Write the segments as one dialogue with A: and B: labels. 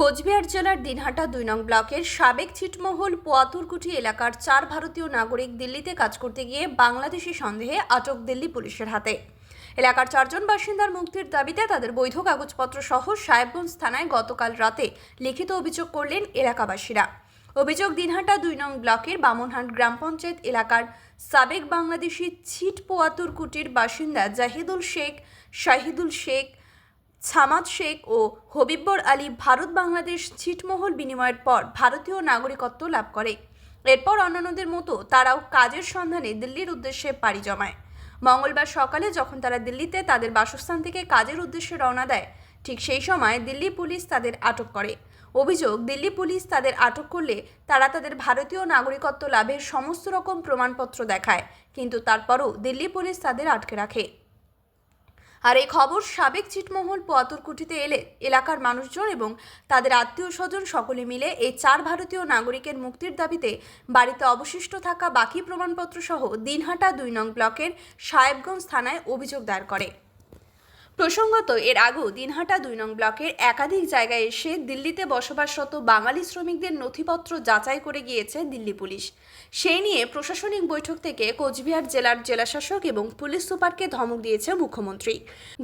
A: কোচবিহার জেলার দিনহাটা দুই নং ব্লকের সাবেক ছিটমহল পোয়াতুরকুঠি এলাকার চার ভারতীয় নাগরিক দিল্লিতে কাজ করতে গিয়ে বাংলাদেশি সন্দেহে আটক দিল্লি পুলিশের হাতে। এলাকার চারজন বাসিন্দার মুক্তির দাবিতে তাদের বৈধ কাগজপত্র সহ সাহেবগঞ্জ থানায় গতকাল রাতে লিখিত অভিযোগ করলেন এলাকাবাসীরা। অভিযোগ দিনহাটা দুই নং ব্লকের বামনহাট গ্রাম পঞ্চায়েত এলাকার সাবেক বাংলাদেশি ছিট পোয়াতুরকুটির বাসিন্দা জাহিদুল শেখ, শাহিদুল শেখ ছামাদ শেখ ও হবিব্বর আলী ভারত বাংলাদেশ ছিটমহল বিনিময়ের পর ভারতীয় নাগরিকত্ব লাভ করে। এরপর অন্যান্যদের মতো তারাও কাজের সন্ধানে দিল্লির উদ্দেশ্যে পাড়ি জমায়। মঙ্গলবার সকালে যখন তারা দিল্লিতে তাদের বাসস্থান থেকে কাজের উদ্দেশ্যে রওনা দেয়, ঠিক সেই সময় দিল্লি পুলিশ তাদের আটক করে। অভিযোগ, দিল্লি পুলিশ তাদের আটক করলে তারা তাদের ভারতীয় নাগরিকত্ব লাভের সমস্ত রকম প্রমাণপত্র দেখায়, কিন্তু তারপরও দিল্লি পুলিশ তাদের আটকে রাখে। আর এই খবর সাবেক চিটমহল পোয়াতরকুটিতে এলে এলাকার মানুষজন এবং তাদের আত্মীয় স্বজন সকলে মিলে এই চার ভারতীয় নাগরিকের মুক্তির দাবিতে বাড়িতে অবশিষ্ট থাকা বাকি প্রমাণপত্রসহ দিনহাটা দুই নং ব্লকের সাহেবগঞ্জ থানায় অভিযোগ দায়ের করে। প্রসঙ্গত, এর আগেও দিনহাটা দুই নং ব্লকের একাধিক জায়গায় এসে দিল্লিতে বসবাসরত বাঙালি শ্রমিকদের নথিপত্র যাচাই করে গিয়েছে দিল্লি পুলিশ। সেই নিয়ে প্রশাসনিক বৈঠক থেকে কোচবিহার জেলার জেলাশাসক এবং পুলিশ সুপারকে ধমক দিয়েছে মুখ্যমন্ত্রী।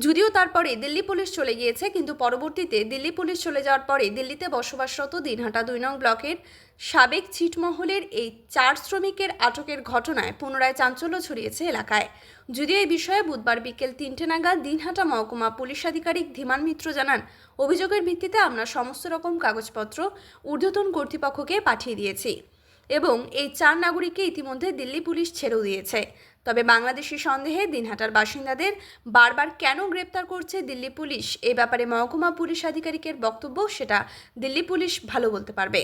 A: যদিও তারপরে দিল্লি পুলিশ চলে গিয়েছে, কিন্তু পরবর্তীতে দিল্লি পুলিশ চলে যাওয়ার পরে দিল্লিতে বসবাসরত দিনহাটা দুই নং ব্লকের সাবেক ছিটমহলের এই চার শ্রমিকের আটকের ঘটনায় পুনরায় চাঞ্চল্য ছড়িয়েছে এলাকায়। যদিও এই বিষয়ে বুধবার বিকেল তিনটে নাগাদ দিনহাটা মহকুমা পুলিশ আধিকারিক ধীমান মিত্র জানান, অভিযোগের ভিত্তিতে আমরা সমস্ত রকম কাগজপত্র ঊর্ধ্বতন কর্তৃপক্ষকে পাঠিয়ে দিয়েছি এবং এই চার নাগরিককে ইতিমধ্যে দিল্লি পুলিশ ছেড়েও দিয়েছে। তবে বাংলাদেশি সন্দেহে দিনহাটার বাসিন্দাদের বারবার কেন গ্রেপ্তার করছে দিল্লি পুলিশ, এ ব্যাপারে মহকুমা পুলিশ আধিকারিকের বক্তব্য সেটা দিল্লি পুলিশ ভালো বলতে পারবে।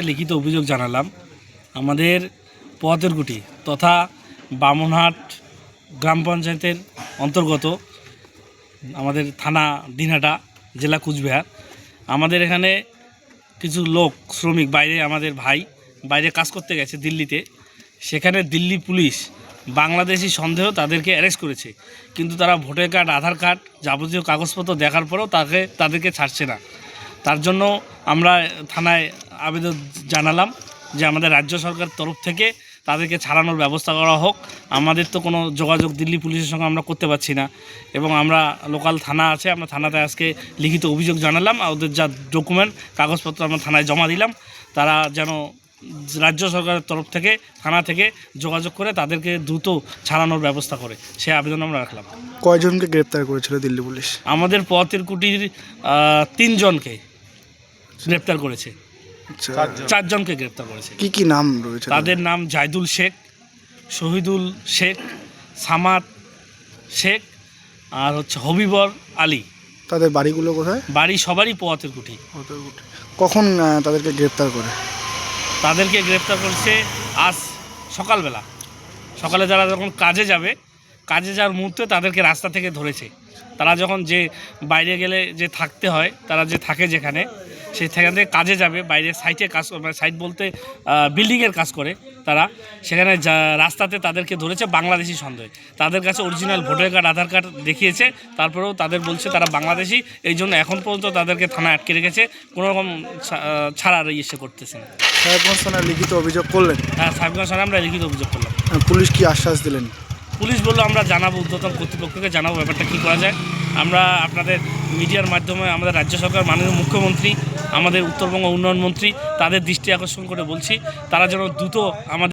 B: লিখিত অভিযোগ জানালাম। আমাদের পথেরকুটি তথা বামনহাট গ্রাম পঞ্চায়েতের অন্তর্গত আমাদের থানা দিনহাটা, জেলা কুচবিহার। আমাদের এখানে কিছু লোক, শ্রমিক, বাইরে আমাদের ভাই, বাইরে কাজ করতে গেছে দিল্লিতে। সেখানে দিল্লি পুলিশ বাংলাদেশি সন্দেহ তাদেরকে অ্যারেস্ট করেছে। কিন্তু তারা ভোটার কার্ড, আধার কার্ড যাবতীয় কাগজপত্র দেখার পরেও তাকে, তাদেরকে ছাড়ছে না। তার জন্য আমরা থানায় আবেদন জানালাম যে আমাদের রাজ্য সরকার তরফ থেকে তাদেরকে ছাড়ানোর ব্যবস্থা করা হোক। আমাদের তো কোনো যোগাযোগ দিল্লি পুলিশের সঙ্গে আমরা করতে পারছি না এবং আমরা লোকাল থানা আছে আমরা থানাতে আজকে লিখিত অভিযোগ জানালাম আর ওদের যা ডকুমেন্ট কাগজপত্র আমরা থানায় জমা দিলাম। তারা যেন রাজ্য সরকারের তরফ থেকে থানা থেকে যোগাযোগ করে তাদেরকে দ্রুত ছাড়ানোর ব্যবস্থা করে। সে আবেদন আমরা রাখলাম।
C: কয়জনকে গ্রেপ্তার করেছিল দিল্লি পুলিশ?
B: আমাদের পথের কুটির তিনজনকে গ্রেপ্তার করেছে। চারজনকে গ্রেপ্তার করেছে।
C: কি কি নাম রয়েছে
B: তাদের? নাম জাইদুল শেখ শহীদুল শেখ সামাদ শেখ আর হচ্ছে হবিবর আলী।
C: তাদের বাড়িগুলো কোথায়?
B: বাড়ি সবারই পোয়াতের কুঠি।
C: কখন তাদেরকে গ্রেপ্তার করে?
B: তাদেরকে গ্রেপ্তার করেছে আজ সকালবেলা। সকালে যারা যখন কাজে যাবে কাজে যাওয়ার মুহূর্তে তাদেরকে রাস্তা থেকে ধরেছে। তারা যখন যে বাইরে গেলে যে থাকতে হয় তারা যে থাকে যেখানে সেই সেখান থেকে কাজে যাবে বাইরে সাইটে কাজ মানে সাইট বলতে বিল্ডিংয়ের কাজ করে তারা। সেখানে যা রাস্তাতে তাদেরকে ধরেছে বাংলাদেশি সন্দেহ। তাদের কাছে original voter card Aadhaar card দেখিয়েছে তারপরেও তাদের বলছে তারা বাংলাদেশি এই জন্য এখন পর্যন্ত তাদেরকে থানায় আটকে রেখেছে কোনো রকম ছা- আহ, ছাড়ার ইসে করতেছে না।
C: সাহেবগঞ্জ থানায় লিখিত অভিযোগ করলেন?
B: হ্যাঁ সাহেবগঞ্জ থানায় আমরা লিখিত অভিযোগ করলাম।
C: পুলিশ কি আশ্বাস দিলেন?
B: পুলিশ বলল আমরা জানাব উদ্যতন কর্তৃপক্ষকে জানাব ব্যাপারটা কী করা যায়। আমরা আপনাদের মিডিয়ার মাধ্যমে আমাদের রাজ্য সরকার, মাননীয় মুখ্যমন্ত্রী, আমাদের উত্তরবঙ্গ উন্নয়ন মন্ত্রী, তাদের দৃষ্টি আকর্ষণ করে বলছি, তারা যেন দ্রুত আমাদের